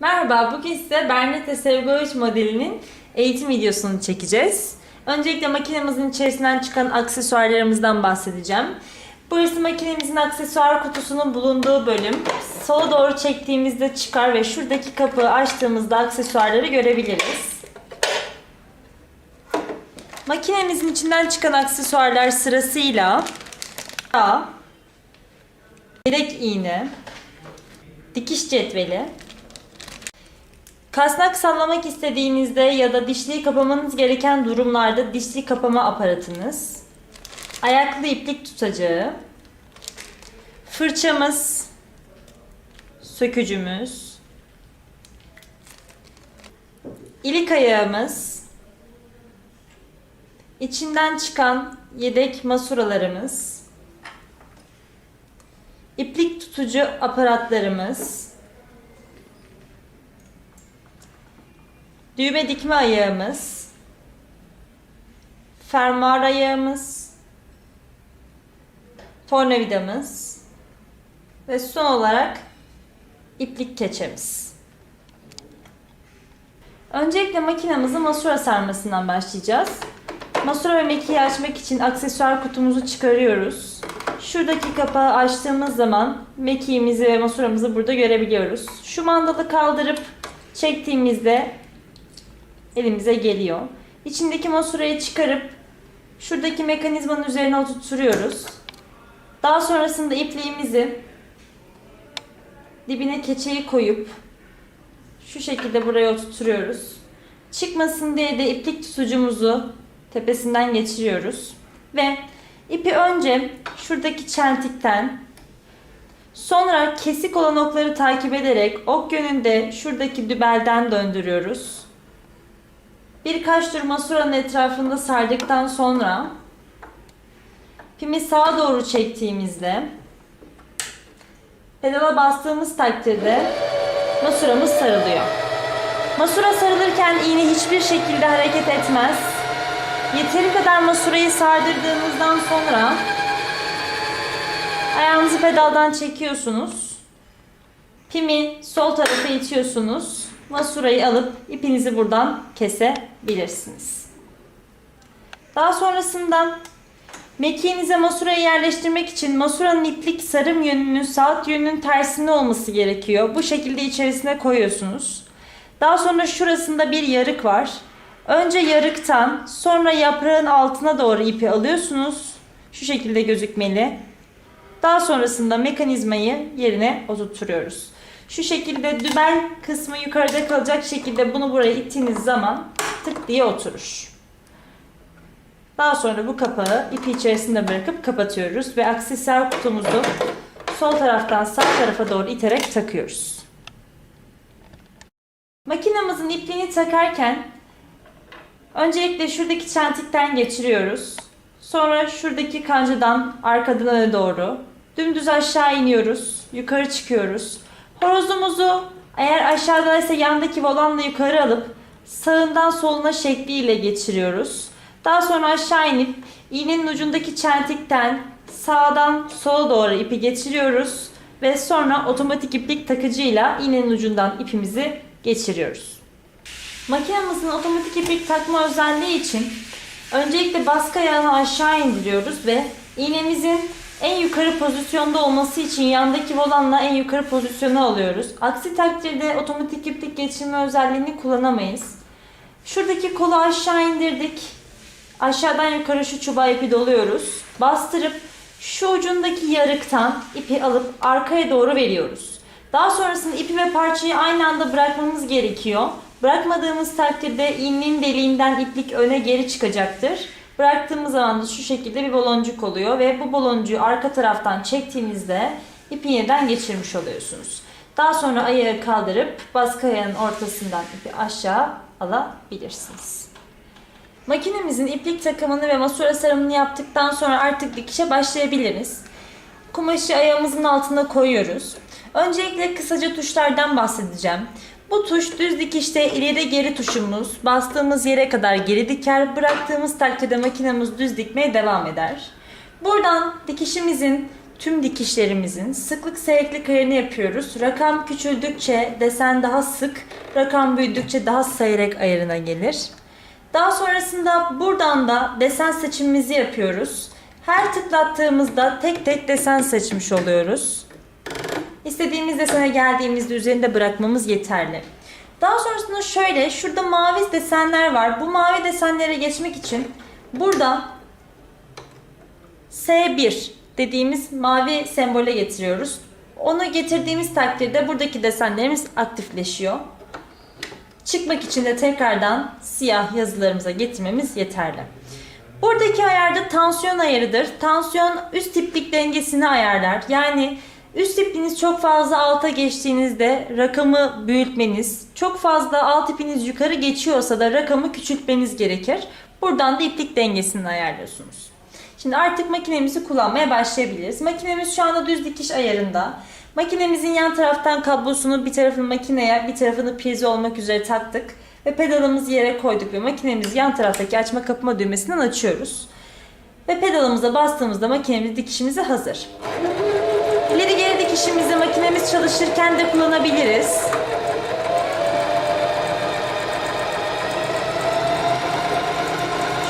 Merhaba, bugün size Bernete Sevgoviç modelinin eğitim videosunu çekeceğiz. Öncelikle makinemizin içerisinden çıkan aksesuarlarımızdan bahsedeceğim. Burası makinemizin aksesuar kutusunun bulunduğu bölüm. Sola doğru çektiğimizde çıkar ve şuradaki kapıyı açtığımızda aksesuarları görebiliriz. Makinemizin içinden çıkan aksesuarlar sırasıyla A, yedek iğne, dikiş cetveli, Kasnak sallamak istediğinizde ya da dişliği kapamanız gereken durumlarda dişli kapama aparatınız, ayaklı iplik tutacağı, fırçamız, sökücümüz, ilik ayağımız, içinden çıkan yedek masuralarımız, iplik tutucu aparatlarımız, Düğme dikme ayağımız, fermuar ayağımız, tornavidamız ve son olarak iplik keçemiz. Öncelikle makinamızın masura sarmasından başlayacağız. Masura ve mekiği açmak için aksesuar kutumuzu çıkarıyoruz. Şuradaki kapağı açtığımız zaman mekiğimizi ve masuramızı burada görebiliyoruz. Şu mandalı kaldırıp çektiğimizde elimize geliyor. İçindeki masurayı çıkarıp şuradaki mekanizmanın üzerine oturtuyoruz. Daha sonrasında ipliğimizi dibine keçeyi koyup şu şekilde buraya oturtuyoruz. Çıkmasın diye de iplik tutucumuzu tepesinden geçiriyoruz. Ve ipi önce şuradaki çentikten sonra kesik olan okları takip ederek ok yönünde şuradaki dübelden döndürüyoruz. Birkaç tur masuranın etrafında sardıktan sonra pimi sağa doğru çektiğimizde pedala bastığımız takdirde masuramız sarılıyor. Masura sarılırken iğne hiçbir şekilde hareket etmez. Yeteri kadar masurayı sardırdığınızdan sonra ayağınızı pedaldan çekiyorsunuz. Pimi sol tarafa itiyorsunuz. Masurayı alıp ipinizi buradan kesebilirsiniz. Daha sonrasında mekiğinize masurayı yerleştirmek için masuranın iplik sarım yönünün saat yönünün tersinde olması gerekiyor. Bu şekilde içerisine koyuyorsunuz. Daha sonra şurasında bir yarık var. Önce yarıktan sonra yaprağın altına doğru ipi alıyorsunuz. Şu şekilde gözükmeli. Daha sonrasında mekanizmayı yerine oturtuyoruz. Şu şekilde dübel kısmı yukarıda kalacak şekilde bunu buraya ittiğiniz zaman tık diye oturur. Daha sonra bu kapağı ipi içerisinde bırakıp kapatıyoruz ve aksesuar kutumuzu sol taraftan sağ tarafa doğru iterek takıyoruz. Makinamızın ipliğini takarken öncelikle şuradaki çentikten geçiriyoruz. Sonra şuradaki kancadan arkadan öne doğru dümdüz aşağı iniyoruz. Yukarı çıkıyoruz. Horozumuzu eğer aşağıdaysa yandaki volanla yukarı alıp sağından soluna şekliyle geçiriyoruz. Daha sonra aşağı inip iğnenin ucundaki çentikten sağdan sola doğru ipi geçiriyoruz ve sonra otomatik iplik takıcıyla iğnenin ucundan ipimizi geçiriyoruz. Makinamızın otomatik iplik takma özelliği için öncelikle baskı ayağını aşağı indiriyoruz ve iğnemizin en yukarı pozisyonda olması için yandaki volanla en yukarı pozisyona alıyoruz. Aksi takdirde otomatik iplik geçirme özelliğini kullanamayız. Şuradaki kolu aşağı indirdik. Aşağıdan yukarı şu çubuğa ipi doluyoruz. Bastırıp şu ucundaki yarıktan ipi alıp arkaya doğru veriyoruz. Daha sonrasında ipi ve parçayı aynı anda bırakmamız gerekiyor. Bırakmadığımız takdirde iğnenin deliğinden iplik öne geri çıkacaktır. Bıraktığımız zaman da şu şekilde bir baloncuk oluyor ve bu baloncuğu arka taraftan çektiğinizde ipi yeniden geçirmiş oluyorsunuz. Daha sonra ayağı kaldırıp baskı ayağının ortasından ipi aşağı alabilirsiniz. Makinemizin iplik takımını ve masura sarımını yaptıktan sonra artık dikişe başlayabiliriz. Kumaşı ayağımızın altına koyuyoruz. Öncelikle kısaca tuşlardan bahsedeceğim. Bu tuş düz dikişte ileri geri tuşumuz. Bastığımız yere kadar geri diker. Bıraktığımız takdirde makinemiz düz dikmeye devam eder. Buradan dikişimizin tüm dikişlerimizin sıklık seyreklik ayarını yapıyoruz. Rakam küçüldükçe desen daha sık, rakam büyüdükçe daha seyrek ayarına gelir. Daha sonrasında buradan da desen seçimimizi yapıyoruz. Her tıklattığımızda tek tek desen seçmiş oluyoruz. İstediğimiz desene geldiğimizde üzerinde bırakmamız yeterli. Daha sonrasında şöyle, şurada mavi desenler var. Bu mavi desenlere geçmek için burada S1 dediğimiz mavi sembole getiriyoruz. Onu getirdiğimiz takdirde buradaki desenlerimiz aktifleşiyor. Çıkmak için de tekrardan siyah yazılarımıza getirmemiz yeterli. Buradaki ayarda tansiyon ayarıdır. Tansiyon üst tiplik dengesini ayarlar. Yani üst tipiniz çok fazla alta geçtiğinizde rakamı büyütmeniz, çok fazla alt tipiniz yukarı geçiyorsa da rakamı küçültmeniz gerekir. Buradan da iplik dengesini ayarlıyorsunuz. Şimdi artık makinemizi kullanmaya başlayabiliriz. Makinemiz şu anda düz dikiş ayarında. Makinemizin yan taraftan kablosunu bir tarafını makineye bir tarafını prize olmak üzere taktık. Ve pedalımızı yere koyduk ve makinemizi yan taraftaki açma kapama düğmesinden açıyoruz. Ve pedalımıza bastığımızda makinemiz dikişimize hazır. İleri geri dikişimizi makinemiz çalışırken de kullanabiliriz.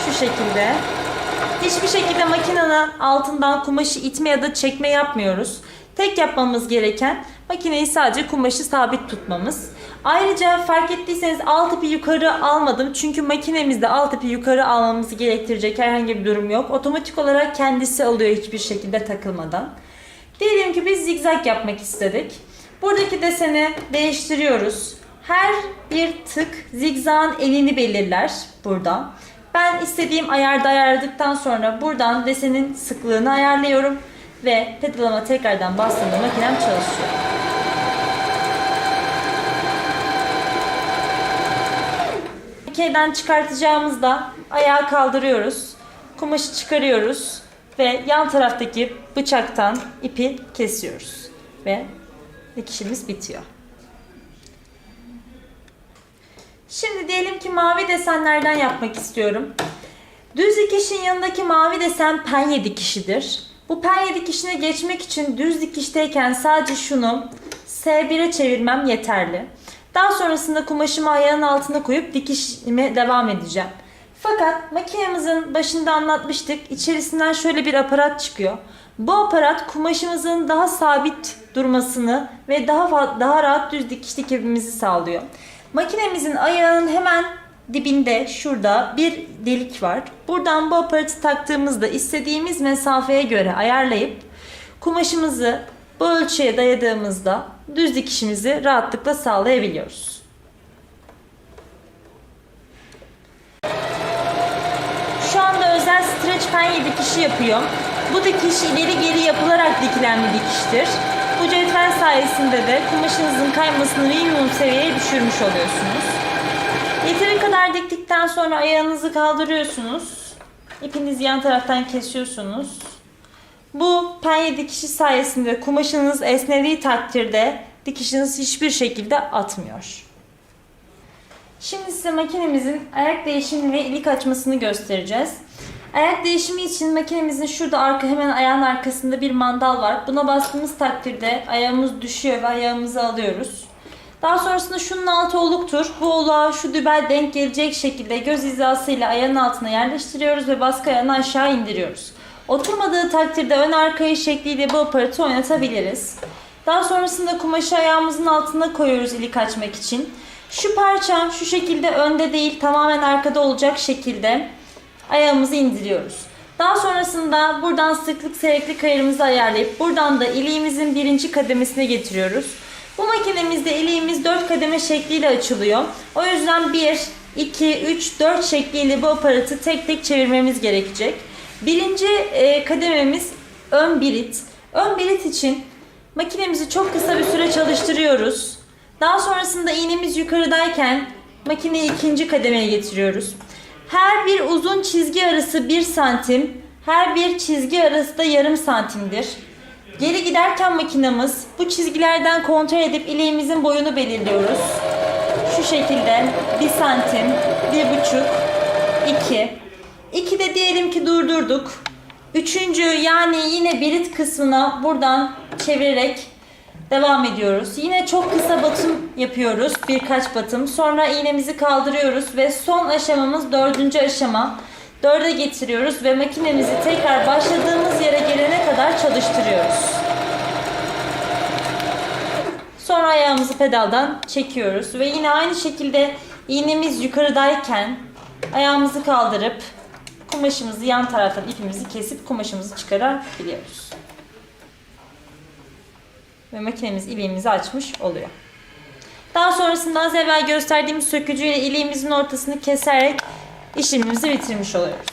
Şu şekilde. Hiçbir şekilde makinenin altından kumaşı itme ya da çekme yapmıyoruz. Tek yapmamız gereken makineyi sadece kumaşı sabit tutmamız. Ayrıca fark ettiyseniz alt ipi yukarı almadım. Çünkü makinemizde alt ipi yukarı almamızı gerektirecek herhangi bir durum yok. Otomatik olarak kendisi alıyor hiçbir şekilde takılmadan. Diyelim ki biz zigzag yapmak istedik. Buradaki deseni değiştiriyoruz. Her bir tık zigzagın elini belirler burada. Ben istediğim ayarda ayarladıktan sonra buradan desenin sıklığını ayarlıyorum ve pedalama tekrardan bastığımda makinem çalışıyor. Makineden çıkartacağımızda ayağı kaldırıyoruz. Kumaşı çıkarıyoruz ve yan taraftaki bıçaktan ipi kesiyoruz. Ve dikişimiz bitiyor. Şimdi diyelim ki mavi desenlerden yapmak istiyorum. Düz dikişin yanındaki mavi desen penye dikişidir. Bu penye dikişine geçmek için düz dikişteyken sadece şunu S1'e çevirmem yeterli. Daha sonrasında kumaşımı ayağın altına koyup dikişime devam edeceğim. Fakat makinemizin başında anlatmıştık. İçerisinden şöyle bir aparat çıkıyor. Bu aparat kumaşımızın daha sabit durmasını ve daha daha rahat düz dikiş dikebilmemizi sağlıyor. Makinemizin ayağının hemen dibinde şurada bir delik var. Buradan bu aparatı taktığımızda istediğimiz mesafeye göre ayarlayıp kumaşımızı bu ölçüye dayadığımızda düz dikişimizi rahatlıkla sağlayabiliyoruz. Şu anda özel streç penye dikişi yapıyor. Bu dikiş ileri geri yapılarak dikilen bir dikiştir. Bu cetvel sayesinde de kumaşınızın kaymasını minimum seviyeye düşürmüş oluyorsunuz. Yeteri kadar diktikten sonra ayağınızı kaldırıyorsunuz. İpinizi yan taraftan kesiyorsunuz. Bu penye dikişi sayesinde kumaşınız esnediği takdirde dikişiniz hiçbir şekilde atmıyor. Şimdi size makinemizin ayak değişimi ve ilik açmasını göstereceğiz. Ayak değişimi için makinemizin şurada arka hemen ayağın arkasında bir mandal var. Buna bastığımız takdirde ayağımız düşüyor ve ayağımızı alıyoruz. Daha sonrasında şunun altı oluktur. Bu oluğa şu dübel denk gelecek şekilde göz hizasıyla ayağın altına yerleştiriyoruz ve baskı ayağını aşağı indiriyoruz. Oturmadığı takdirde ön arkayı şekliyle bu aparatı oynatabiliriz. Daha sonrasında kumaşı ayağımızın altına koyuyoruz ilik açmak için. Şu parça şu şekilde önde değil tamamen arkada olacak şekilde ayağımızı indiriyoruz. Daha sonrasında buradan sıklık seyreklik ayarımızı ayarlayıp buradan da iliğimizin birinci kademesine getiriyoruz. Bu makinemizde iliğimiz 4 kademe şekliyle açılıyor. O yüzden 1, 2, 3, 4 şekliyle bu aparatı tek tek çevirmemiz gerekecek. Birinci e, kadememiz ön birit. Ön birit için makinemizi çok kısa bir süre çalıştırıyoruz. Daha sonrasında iğnemiz yukarıdayken makineyi ikinci kademeye getiriyoruz. Her bir uzun çizgi arası 1 santim, her bir çizgi arası da yarım santimdir. Geri giderken makinamız bu çizgilerden kontrol edip ileğimizin boyunu belirliyoruz. Şu şekilde 1 santim, 1,5, 2. 2 de diyelim ki durdurduk. Üçüncü yani yine birit kısmına buradan çevirerek devam ediyoruz. Yine çok kısa batım yapıyoruz. Birkaç batım. Sonra iğnemizi kaldırıyoruz ve son aşamamız dördüncü aşama. Dörde getiriyoruz ve makinemizi tekrar başladığımız yere gelene kadar çalıştırıyoruz. Sonra ayağımızı pedaldan çekiyoruz ve yine aynı şekilde iğnemiz yukarıdayken ayağımızı kaldırıp kumaşımızı yan taraftan ipimizi kesip kumaşımızı çıkarabiliyoruz. Ve makinemiz iliğimizi açmış oluyor. Daha sonrasında az evvel gösterdiğim sökücüyle iliğimizin ortasını keserek işlemimizi bitirmiş oluyoruz.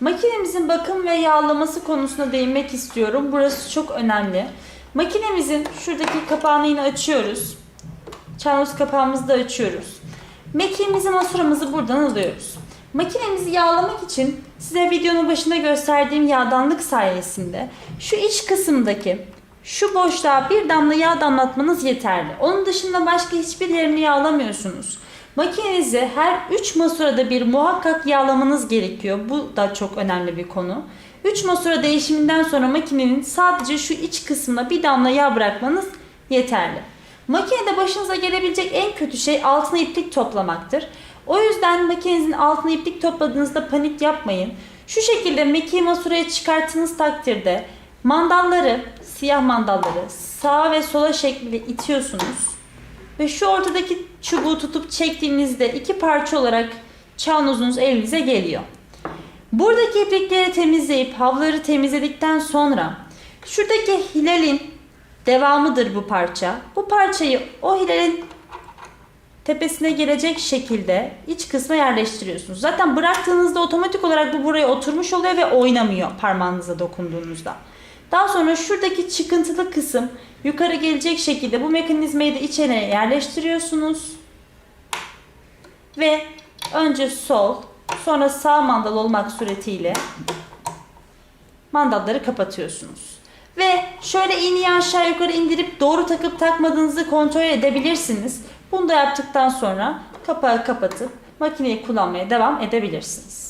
Makinemizin bakım ve yağlaması konusuna değinmek istiyorum. Burası çok önemli. Makinemizin şuradaki kapağını yine açıyoruz. Çanoz kapağımızı da açıyoruz. Mekiğimizi, masuramızı buradan alıyoruz. Makinemizi yağlamak için size videonun başında gösterdiğim yağdanlık sayesinde şu iç kısımdaki şu boşluğa bir damla yağ damlatmanız yeterli. Onun dışında başka hiçbir yerini yağlamıyorsunuz. Makinenizi her 3 masurada bir muhakkak yağlamanız gerekiyor. Bu da çok önemli bir konu. 3 masura değişiminden sonra makinenin sadece şu iç kısmına bir damla yağ bırakmanız yeterli. Makinede başınıza gelebilecek en kötü şey altına iplik toplamaktır. O yüzden makinenizin altına iplik topladığınızda panik yapmayın. Şu şekilde mekiği masuraya çıkarttığınız takdirde mandalları, siyah mandalları sağa ve sola şekilde itiyorsunuz. Ve şu ortadaki çubuğu tutup çektiğinizde iki parça olarak çawnozunuz elinize geliyor. Buradaki iplikleri temizleyip havları temizledikten sonra şuradaki hilalin devamıdır bu parça. Bu parçayı o hilalin tepesine gelecek şekilde iç kısma yerleştiriyorsunuz. Zaten bıraktığınızda otomatik olarak bu buraya oturmuş oluyor ve oynamıyor parmağınıza dokunduğunuzda. Daha sonra şuradaki çıkıntılı kısım yukarı gelecek şekilde bu mekanizmayı da içine yerleştiriyorsunuz. Ve önce sol sonra sağ mandal olmak suretiyle mandalları kapatıyorsunuz. Ve şöyle iğneyi aşağı yukarı indirip doğru takıp takmadığınızı kontrol edebilirsiniz. Bunu da yaptıktan sonra kapağı kapatıp makineyi kullanmaya devam edebilirsiniz.